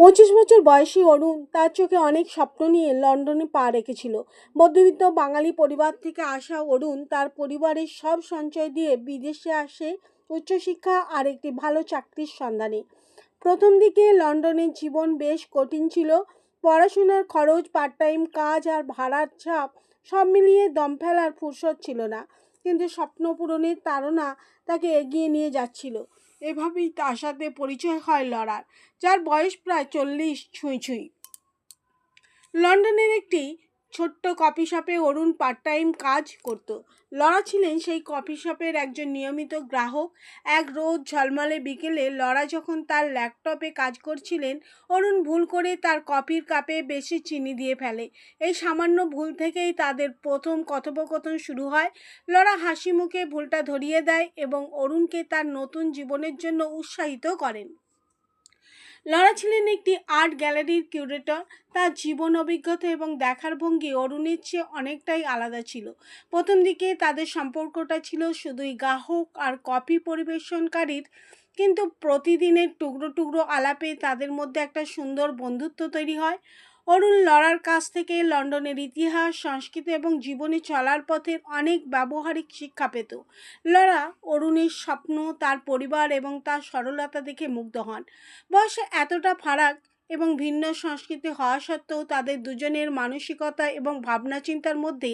পঁচিশ বছর বয়সী অরুণ তার চোখে অনেক স্বপ্ন নিয়ে লন্ডনে পা রেখেছিল। মধ্যবিত্ত বাঙালি পরিবার থেকে আসা অরুণ তার পরিবারের সব সঞ্চয় দিয়ে বিদেশে আসে উচ্চশিক্ষা আর একটি ভালো চাকরির সন্ধানে। প্রথম দিকে লন্ডনের জীবন বেশ কঠিন ছিল। পড়াশোনার খরচ পার্ট টাইম কাজ আর ভাড়ার চাপ সব মিলিয়ে দম ফেলার ফুরসত ছিল না। কিন্তু স্বপ্ন পূরণের তাড়না তাকে এগিয়ে নিয়ে যাচ্ছিল। এভাবেই তার সাথে পরিচয় হয় লড়ার যার বয়স প্রায় চল্লিশ ছুঁই ছুঁই। লন্ডনের একটি ছোট্ট কফি শপে অরুণ পার্ট টাইম কাজ করত। লড়া ছিলেন সেই কফি শপের একজন নিয়মিত গ্রাহক। এক রোজ ঝলমলে বিকেলে লড়া যখন তার ল্যাপটপে কাজ করছিলেন, অরুণ ভুল করে তার কফির কাপে বেশি চিনি দিয়ে ফেলে। এই সামান্য ভুল থেকেই তাদের প্রথম কথোপকথন শুরু হয়। লড়া হাসি মুখে ভুলটা ধরিয়ে দেয় এবং অরুণকে তার নতুন জীবনের জন্য উৎসাহিত করেন। লড়া ছিলেন একটি আর্ট গ্যালারির কিউরেটর। তার জীবন অভিজ্ঞতা এবং দেখার ভঙ্গি অরুণের চেয়ে অনেকটাই আলাদা ছিল। প্রথম দিকে তাদের সম্পর্কটা ছিল শুধুই গ্রাহক আর কপি পরিবেশনকারীর। কিন্তু প্রতিদিনের টুকরো টুকরো আলাপে তাদের মধ্যে একটা সুন্দর বন্ধুত্ব তৈরি হয়। অরুণ লড়ার কাছ থেকে লন্ডনের ইতিহাস, সংস্কৃতি এবং জীবনে চলার পথের অনেক ব্যবহারিক শিক্ষা পেত। লড়া অরুণের স্বপ্ন, তার পরিবার এবং তার সরলতা দেখে মুগ্ধ হন। বয়সে এতটা ফারাক এবং ভিন্ন সংস্কৃতি হওয়া সত্ত্বেও তাদের দুজনের মানসিকতা এবং ভাবনা চিন্তার মধ্যে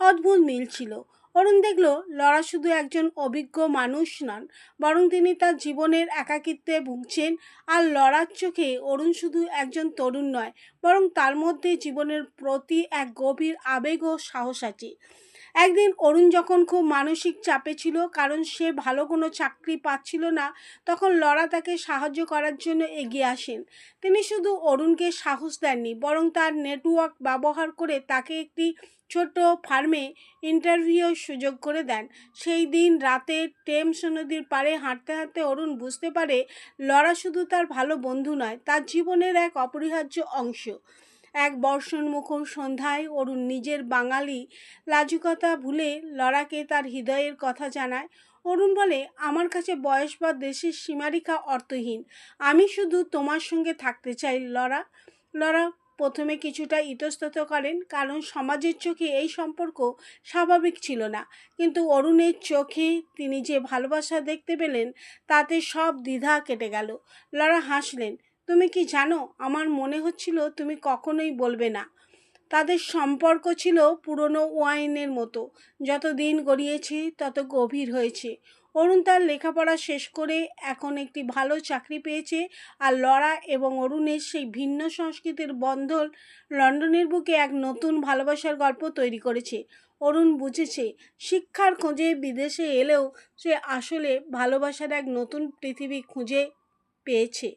অদ্ভুত মিল ছিল। অরুণ দেখল লড়া শুধু একজন অভিজ্ঞ মানুষ নন, বরং তিনি তার জীবনের একাকিত্বে ভুগছেন। আর লড়ার চোখে অরুণ শুধু একজন তরুণ নয়, বরং তার মধ্যে জীবনের প্রতি এক গভীর আবেগ ও সাহস আছে। একদিন অরুণ যখন খুব মানসিক চাপে ছিল, কারণ সে ভালো কোনো চাকরি পাচ্ছিল না, তখন লড়া তাকে সাহায্য করার জন্য এগিয়ে আসেন। তিনি শুধু অরুণকে সাহস দেননি, বরং তার নেটওয়ার্ক ব্যবহার করে তাকে একটি ছোট ফার্মে ইন্টারভিউর সুযোগ করে দেন। সেই দিন রাতে টেমস নদীর পাড়ে হাঁটতে হাঁটতে অরুণ বুঝতে পারে লড়া শুধু তার ভালো বন্ধু নয়, তার জীবনের এক অপরিহার্য অংশ। এক বর্ষণমুখর সন্ধ্যায় অরুণ নিজের বাঙালি লাজুকতা ভুলে লড়াকে তার হৃদয়ের কথা জানায়। অরুণ বলে, আমার কাছে বয়স বা দেশের সীমারেখা অর্থহীন। আমি শুধু তোমার সঙ্গে থাকতে চাই, লড়া। লড়া প্রথমে কিছুটা ইতস্তত করেন, কারণ সমাজের চোখে এই সম্পর্ক স্বাভাবিক ছিল না। কিন্তু অরুণের চোখে তিনি যে ভালোবাসা দেখতে পেলেন, তাতে সব দ্বিধা কেটে গেল। লড়া হাসলেন তুমি কি জানো, আমার মনে হচ্ছিল তুমি কখনোই বলবে না। তাদের সম্পর্ক ছিল পুরনো ওয়াইনের মতো। যত দিন গড়িয়েছে, তত গভীর হয়েছে। অরুণ তার লেখাপড়া শেষ করে এখন একটি ভালো চাকরি পেয়েছে আর লড়া এবং অরুণের সেই ভিন্ন সংস্কৃতির বন্ধন লন্ডনের বুকে এক নতুন ভালোবাসার গল্প তৈরি করেছে। অরুণ বুঝেছে, শিক্ষার খোঁজে বিদেশে এলেও সে আসলে ভালোবাসার এক নতুন পৃথিবী খুঁজে পেয়েছে।